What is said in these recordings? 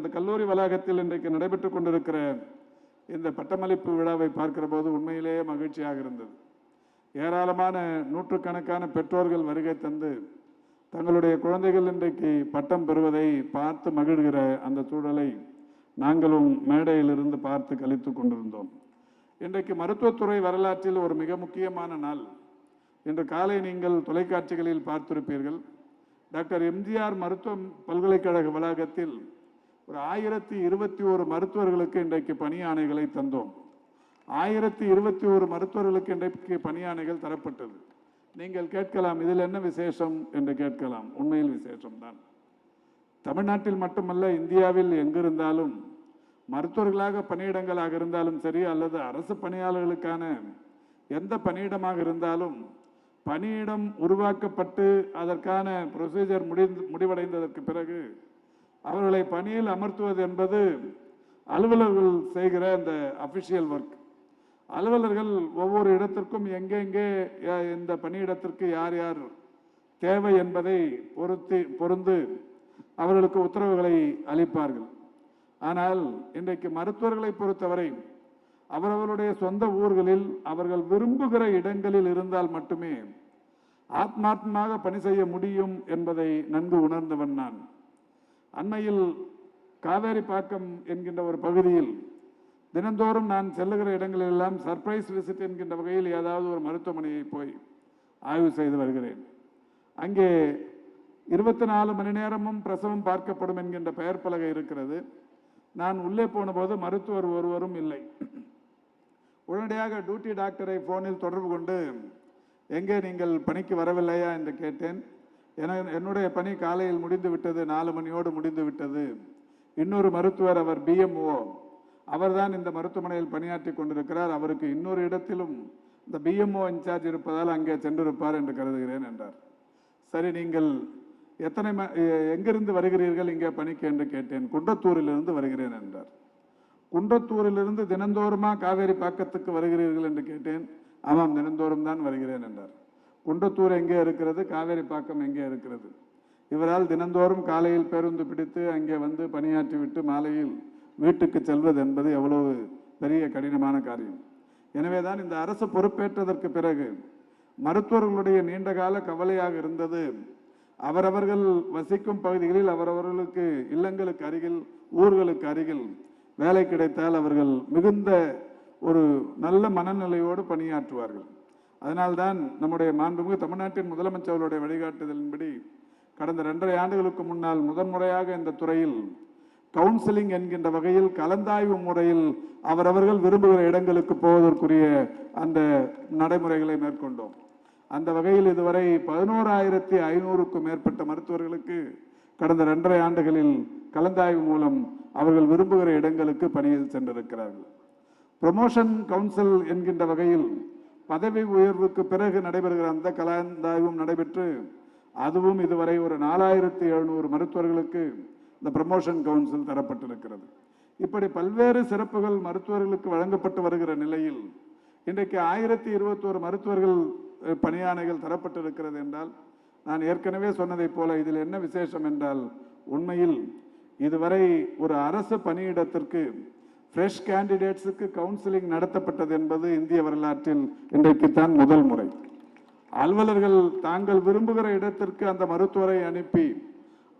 இந்த கல்லூரி வளாகத்தில் இன்றைக்கு நடைபெற்றுக் கொண்டிருக்கிற இந்த பட்டமளிப்பு விழாவை பார்க்கிற போது உண்மையிலேயே மகிழ்ச்சியாக இருந்தது. ஏராளமான நூற்றுக்கணக்கான பெற்றோர்கள் வருகை தந்து தங்களுடைய குழந்தைகள் இன்றைக்கு பட்டம் பெறுவதை பார்த்து மகிழ்கிற அந்த சூழலை நாங்களும் மேடையிலிருந்து பார்த்து கழித்து கொண்டிருந்தோம். இன்றைக்கு மருத்துவத்துறை வரலாற்றில் ஒரு மிக முக்கியமான நாள். இன்று காலை நீங்கள் தொலைக்காட்சிகளில் பார்த்திருப்பீர்கள். டாக்டர் எம்ஜிஆர் மருத்துவ பல்கலைக்கழக வளாகத்தில் ஒரு ஆயிரத்தி இருபத்தி ஒரு மருத்துவர்களுக்கு இன்றைக்கு பணி தந்தோம். ஆயிரத்தி இருபத்தி ஒரு மருத்துவர்களுக்கு இன்றைக்கு பணி தரப்பட்டது. நீங்கள் கேட்கலாம் இதில் என்ன விசேஷம் என்று கேட்கலாம். உண்மையில் விசேஷம்தான் தமிழ்நாட்டில் மட்டுமல்ல இந்தியாவில் எங்கிருந்தாலும் மருத்துவர்களாக பணியிடங்களாக இருந்தாலும் சரி அல்லது அரசு பணியாளர்களுக்கான எந்த பணியிடமாக இருந்தாலும் பணியிடம் உருவாக்கப்பட்டு அதற்கான ப்ரொசீஜர் முடிந்து முடிவடைந்ததற்கு பிறகு அவர்களை பணியில் அமர்த்துவது என்பது அலுவலர்கள் செய்கிற அந்த அஃபிஷியல் ஒர்க் அலுவலர்கள் ஒவ்வொரு இடத்திற்கும் எங்கெங்கே இந்த பணியிடத்திற்கு யார் யார் தேவை என்பதை பொருத்தி பொருந்து அவர்களுக்கு உத்தரவுகளை அளிப்பார்கள். ஆனால் இன்றைக்கு மருத்துவர்களை பொறுத்தவரை அவரவருடைய சொந்த ஊர்களில் அவர்கள் விரும்புகிற இடங்களில் இருந்தால் மட்டுமே ஆத்மாத்மாக பணி செய்ய முடியும் என்பதை நன்கு உணர்ந்தவன் நான். அண்மையில் காவேரிப்பாக்கம் என்கின்ற ஒரு பகுதியில் தினந்தோறும் நான் செல்லுகிற இடங்களெல்லாம் சர்ப்ரைஸ் விசிட் என்கின்ற வகையில் ஏதாவது ஒரு மருத்துவமனையை போய் ஆய்வு செய்து வருகிறேன். அங்கே இருபத்தி நாலு மணி நேரமும் பிரசவம் பார்க்கப்படும் என்கின்ற பெயர் பலகை இருக்கிறது. நான் உள்ளே போனபோது மருத்துவர் ஒருவரும் இல்லை. உடனடியாக டியூட்டி டாக்டரை ஃபோனில் தொடர்பு கொண்டு எங்கே நீங்கள் பணிக்கு வரவில்லையா? என்று கேட்டேன். என என்னுடைய பணி காலையில் முடிந்து விட்டது நாலு மணியோடு முடிந்து விட்டது. இன்னொரு மருத்துவர் அவர் பிஎம்ஓ அவர்தான் இந்த மருத்துவமனையில் பணியாற்றி கொண்டிருக்கிறார். அவருக்கு இன்னொரு இடத்திலும் இந்த பிஎம்ஓ இன்சார்ஜ் இருப்பதால் அங்கே சென்றிருப்பார் என்று கருதுகிறேன் என்றார். சரி நீங்கள் எத்தனை ம- எங்கிருந்து வருகிறீர்கள் இங்கே பணிக்கு என்று கேட்டேன். குன்றத்தூரிலிருந்து வருகிறேன் என்றார். குன்றத்தூரிலிருந்து தினந்தோறுமா காவேரி பாக்கத்துக்கு வருகிறீர்கள் என்று கேட்டேன். ஆமாம் தினந்தோறும் தான் வருகிறேன் என்றார். குன்றத்தூர் எங்கே இருக்கிறது காவேரி பாக்கம் எங்கே இருக்கிறது? இவரால் தினந்தோறும் காலையில் பேருந்து பிடித்து அங்கே வந்து பணியாற்றிவிட்டு மாலையில் வீட்டுக்கு செல்வது என்பது எவ்வளவு பெரிய கடினமான காரியம். எனவே தான் இந்த அரசு பொறுப்பேற்றதற்கு பிறகு மருத்துவர்களுடைய நீண்டகால கவலையாக இருந்தது. அவரவர்கள் வசிக்கும் பகுதிகளில் அவரவர்களுக்கு இல்லங்களுக்கு அருகில் ஊர்களுக்கு அருகில் வேலை கிடைத்தால் அவர்கள் மிகுந்த ஒரு நல்ல மனநிலையோடு பணியாற்றுவார்கள். அதனால்தான் நம்முடைய மாண்புமிகு தமிழ்நாட்டின் முதலமைச்சர்களுடைய வழிகாட்டுதலின்படி கடந்த இரண்டரை ஆண்டுகளுக்கு முன்னால் முதன்முறையாக இந்த துறையில் கவுன்சிலிங் என்கின்ற வகையில் கலந்தாய்வு முறையில் அவரவர்கள் விரும்புகிற இடங்களுக்கு போவதற்குரிய அந்த நடைமுறைகளை மேற்கொண்டோம். அந்த வகையில் இதுவரை பதினோராயிரத்தி ஐநூறுக்கும் மேற்பட்ட மருத்துவர்களுக்கு கடந்த இரண்டரை ஆண்டுகளில் கலந்தாய்வு மூலம் அவர்கள் விரும்புகிற இடங்களுக்கு பணியில் சென்றிருக்கிறார்கள். ப்ரொமோஷன் கவுன்சில் என்கின்ற வகையில் பதவி உயர்வுக்கு பிறகு நடைபெறுகிற அந்த கலந்தாய்வும் நடைபெற்று அதுவும் இதுவரை ஒரு நாலாயிரத்தி எழுநூறு மருத்துவர்களுக்கு இந்த ப்ரமோஷன் கவுன்சில் தரப்பட்டிருக்கிறது. இப்படி பல்வேறு சிறப்புகள் மருத்துவர்களுக்கு வழங்கப்பட்டு வருகிற நிலையில் இன்றைக்கு ஆயிரத்தி இருபத்தோரு மருத்துவர்கள் பணியானைகள் தரப்பட்டிருக்கிறது என்றால் நான் ஏற்கனவே சொன்னதைப் போல இதில் என்ன விசேஷம் என்றால் உண்மையில் இதுவரை ஒரு அரசு பணியிடத்திற்கு ஃப்ரெஷ் கேண்டிடேட்ஸுக்கு கவுன்சிலிங் நடத்தப்பட்டது என்பது இந்திய வரலாற்றில் இன்றைக்குத்தான் முதல் முறை. அலுவலர்கள் தாங்கள் விரும்புகிற இடத்திற்கு அந்த மருத்துவரை அனுப்பி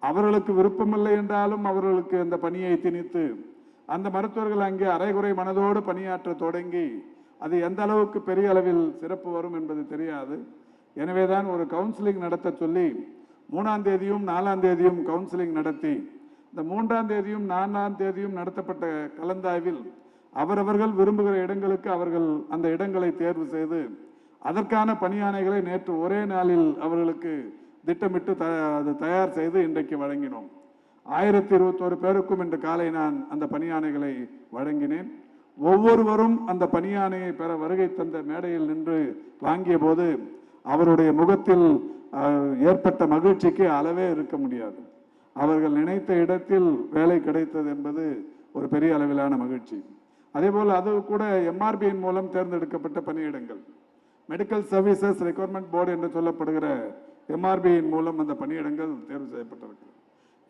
அவர்களுக்கு விருப்பமில்லை என்றாலும் அவர்களுக்கு அந்த பணியை திணித்து அந்த மருத்துவர்கள் அங்கே அரைகுறை மனதோடு பணியாற்ற தொடங்கி அது எந்த அளவுக்கு பெரிய அளவில் சிறப்பு வரும் என்பது தெரியாது. எனவேதான் ஒரு கவுன்சிலிங் நடத்த சொல்லி மூணாம் தேதியும் நாலாம் தேதியும் கவுன்சிலிங் நடத்தி இந்த மூன்றாம் தேதியும் நான்காம் தேதியும் நடத்தப்பட்ட கலந்தாய்வில் அவரவர்கள் விரும்புகிற இடங்களுக்கு அவர்கள் அந்த இடங்களை தேர்வு செய்து அதற்கான பணியானைகளை நேற்று ஒரே நாளில் அவர்களுக்கு திட்டமிட்டு த அது தயார் செய்து இன்றைக்கு வழங்கினோம். ஆயிரத்தி இருபத்தோரு பேருக்கும் இன்று காலை நான் அந்த பணியானைகளை வழங்கினேன். ஒவ்வொருவரும் அந்த பணியானையை பெற வருகை தந்த மேடையில் நின்று வாங்கிய போது அவருடைய முகத்தில் ஏற்பட்ட மகிழ்ச்சிக்கு அளவே இருக்க முடியாது. அவர்கள் நினைத்த இடத்தில் வேலை கிடைத்தது என்பது ஒரு பெரிய அளவிலான மகிழ்ச்சி. அதேபோல் அது கூட எம்ஆர்பியின் மூலம் தேர்ந்தெடுக்கப்பட்ட பணியிடங்கள். மெடிக்கல் சர்வீசஸ் ரெக்யர்மெண்ட் போர்டு என்று சொல்லப்படுகிற எம்ஆர்பியின் மூலம் அந்த பணியிடங்கள் தேர்வு செய்யப்பட்டிருக்கு.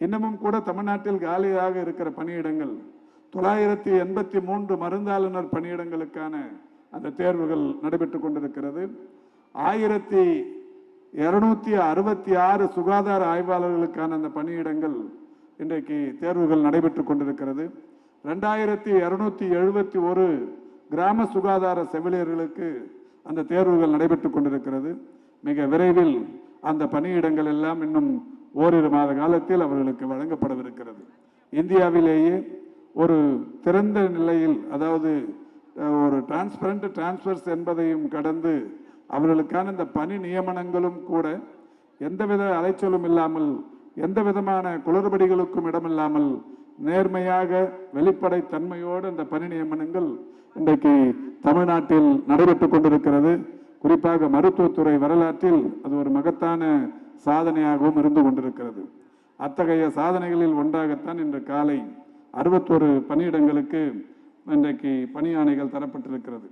இன்னமும் கூட தமிழ்நாட்டில் காலியாக இருக்கிற பணியிடங்கள் தொள்ளாயிரத்தி எண்பத்தி மூன்று மருந்தாளுநர் பணியிடங்களுக்கான அந்த தேர்வுகள் நடைபெற்று கொண்டிருக்கிறது. ஆயிரத்தி இருநூத்தி அறுபத்தி ஆறு சுகாதார ஆய்வாளர்களுக்கான அந்த பணியிடங்கள் இன்றைக்கு தேர்வுகள் நடைபெற்று கொண்டிருக்கிறது. ரெண்டாயிரத்தி இருநூத்தி எழுபத்தி ஒரு கிராம சுகாதார செவிலியர்களுக்கு அந்த தேர்வுகள் நடைபெற்று கொண்டிருக்கிறது. மிக விரைவில் அந்த பணியிடங்கள் எல்லாம் இன்னும் ஓரிரு மாத காலத்தில் அவர்களுக்கு வழங்கப்படவிருக்கிறது. இந்தியாவிலேயே ஒரு திறந்த நிலையில் அதாவது ஒரு டிரான்ஸ்பரண்ட் டிரான்ஸ்பர்ஸ் என்பதையும் கடந்து அவர்களுக்கான இந்த பணி நியமனங்களும் கூட எந்தவித அலைச்சலும் இல்லாமல் எந்த விதமான குளறுபடிகளுக்கும் இடமில்லாமல் நேர்மையாக வெளிப்படை தன்மையோடு இந்த பணி நியமனங்கள் இன்றைக்கு தமிழ்நாட்டில் நடைபெற்று கொண்டிருக்கிறது. குறிப்பாக மருத்துவத்துறை வரலாற்றில் அது ஒரு மகத்தான சாதனையாகவும் இருந்து கொண்டிருக்கிறது. அத்தகைய சாதனைகளில் ஒன்றாகத்தான் இன்று காலை அறுபத்தொரு பணியிடங்களுக்கு இன்றைக்கு பணியாணைகள் தரப்பட்டிருக்கிறது.